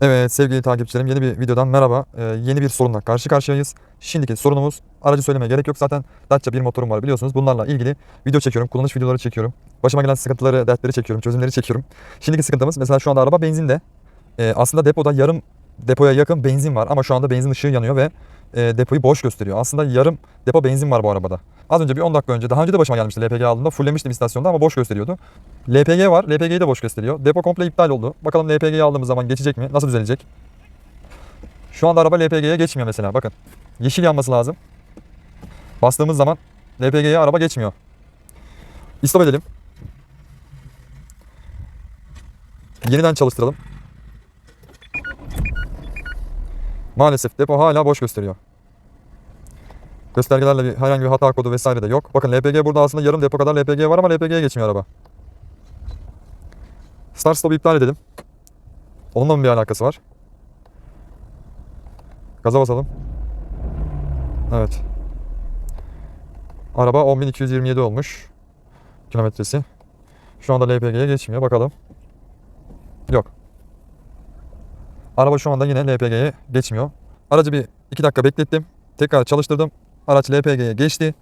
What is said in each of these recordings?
Evet sevgili takipçilerim yeni bir videodan merhaba. Ee, yeni bir sorunla karşı karşıyayız. Şimdiki sorunumuz aracı söylemeye gerek yok zaten Dacia bir motorum var biliyorsunuz. Bunlarla ilgili video çekiyorum, kullanış videoları çekiyorum. Başıma gelen sıkıntıları, dertleri çekiyorum, çözümleri çekiyorum. Şimdiki sıkıntımız mesela şu anda araba benzinde. Ee, aslında depoda yarım depoya yakın benzin var ama şu anda benzin ışığı yanıyor ve e, depoyu boş gösteriyor. Aslında yarım depo benzin var bu arabada. Az önce bir 10 dakika önce daha önce de başıma gelmişti LPG aldığımda fullemiştim istasyonda ama boş gösteriyordu. LPG var. LPG'yi de boş gösteriyor. Depo komple iptal oldu. Bakalım LPG'yi aldığımız zaman geçecek mi? Nasıl düzelecek? Şu anda araba LPG'ye geçmiyor mesela. Bakın. Yeşil yanması lazım. Bastığımız zaman LPG'ye araba geçmiyor. İstop edelim. Yeniden çalıştıralım. Maalesef depo hala boş gösteriyor. Göstergelerle bir, herhangi bir hata kodu vesaire de yok. Bakın LPG burada aslında yarım depo kadar LPG var ama LPG'ye geçmiyor araba. Start stop'u iptal edelim. Onunla mı bir alakası var? Gaza basalım. Evet. Araba 10.227 olmuş. Kilometresi. Şu anda LPG'ye geçmiyor. Bakalım. Yok. Araba şu anda yine LPG'ye geçmiyor. Aracı bir 2 dakika beklettim. Tekrar çalıştırdım. Araç LPG'ye geçti.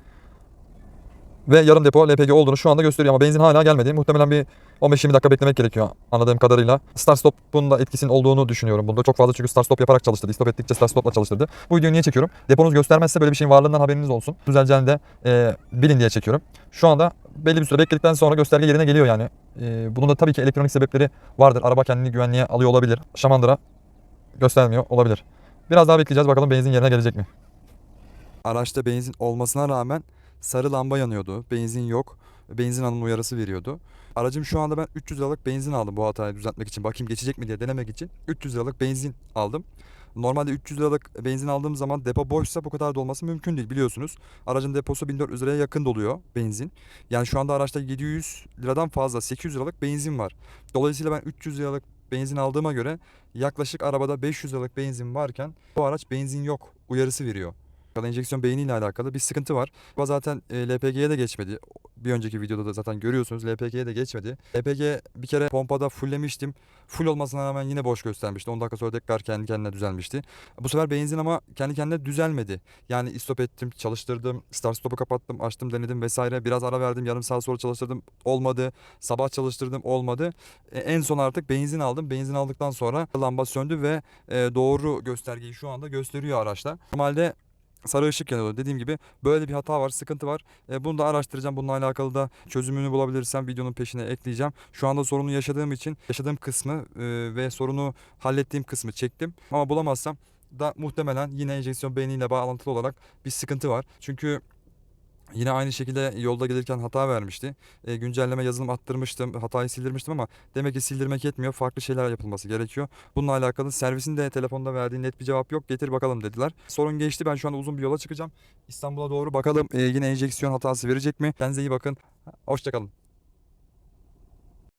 Ve yarım depo LPG olduğunu şu anda gösteriyor ama benzin hala gelmedi. Muhtemelen bir 15-20 dakika beklemek gerekiyor anladığım kadarıyla. Start stop'un da etkisinin olduğunu düşünüyorum. Bunda çok fazla çünkü start stop yaparak çalıştırdı. Stop ettikçe start stop'la çalıştırdı. Bu videoyu niye çekiyorum? Deponuz göstermezse böyle bir şeyin varlığından haberiniz olsun. Düzeleceğini de e, bilin diye çekiyorum. Şu anda belli bir süre bekledikten sonra gösterge yerine geliyor yani. E, bunun da tabii ki elektronik sebepleri vardır. Araba kendini güvenliğe alıyor olabilir. Şamandıra göstermiyor olabilir. Biraz daha bekleyeceğiz bakalım benzin yerine gelecek mi? Araçta benzin olmasına rağmen sarı lamba yanıyordu. Benzin yok. Benzin alım uyarısı veriyordu. Aracım şu anda ben 300 liralık benzin aldım bu hatayı düzeltmek için. Bakayım geçecek mi diye denemek için. 300 liralık benzin aldım. Normalde 300 liralık benzin aldığım zaman depo boşsa bu kadar dolması mümkün değil biliyorsunuz. Aracın deposu 1400 liraya yakın doluyor benzin. Yani şu anda araçta 700 liradan fazla 800 liralık benzin var. Dolayısıyla ben 300 liralık benzin aldığıma göre yaklaşık arabada 500 liralık benzin varken bu araç benzin yok uyarısı veriyor. Enjeksiyon beyniyle alakalı bir sıkıntı var. Bu zaten e, LPG'ye de geçmedi. Bir önceki videoda da zaten görüyorsunuz LPG'ye de geçmedi. LPG bir kere pompada fulllemiştim. Full olmasına rağmen yine boş göstermişti. 10 dakika sonra tekrar kendi kendine düzelmişti. Bu sefer benzin ama kendi kendine düzelmedi. Yani istop ettim, çalıştırdım, start stop'u kapattım, açtım, denedim vesaire. Biraz ara verdim, yarım saat sonra çalıştırdım. Olmadı. Sabah çalıştırdım, olmadı. E, en son artık benzin aldım. Benzin aldıktan sonra lamba söndü ve e, doğru göstergeyi şu anda gösteriyor araçta. Normalde sarı ışık yanıyordu. Dediğim gibi böyle bir hata var, sıkıntı var. E, bunu da araştıracağım. Bununla alakalı da çözümünü bulabilirsem videonun peşine ekleyeceğim. Şu anda sorunu yaşadığım için yaşadığım kısmı e, ve sorunu hallettiğim kısmı çektim. Ama bulamazsam da muhtemelen yine enjeksiyon beyniyle bağlantılı olarak bir sıkıntı var. Çünkü Yine aynı şekilde yolda gelirken hata vermişti. E, güncelleme yazılım attırmıştım, hatayı sildirmiştim ama demek ki sildirmek yetmiyor. Farklı şeyler yapılması gerekiyor. Bununla alakalı servisin de telefonda verdiği net bir cevap yok. Getir bakalım dediler. Sorun geçti. Ben şu anda uzun bir yola çıkacağım. İstanbul'a doğru bakalım e, yine enjeksiyon hatası verecek mi? Kendinize iyi bakın. Hoşçakalın.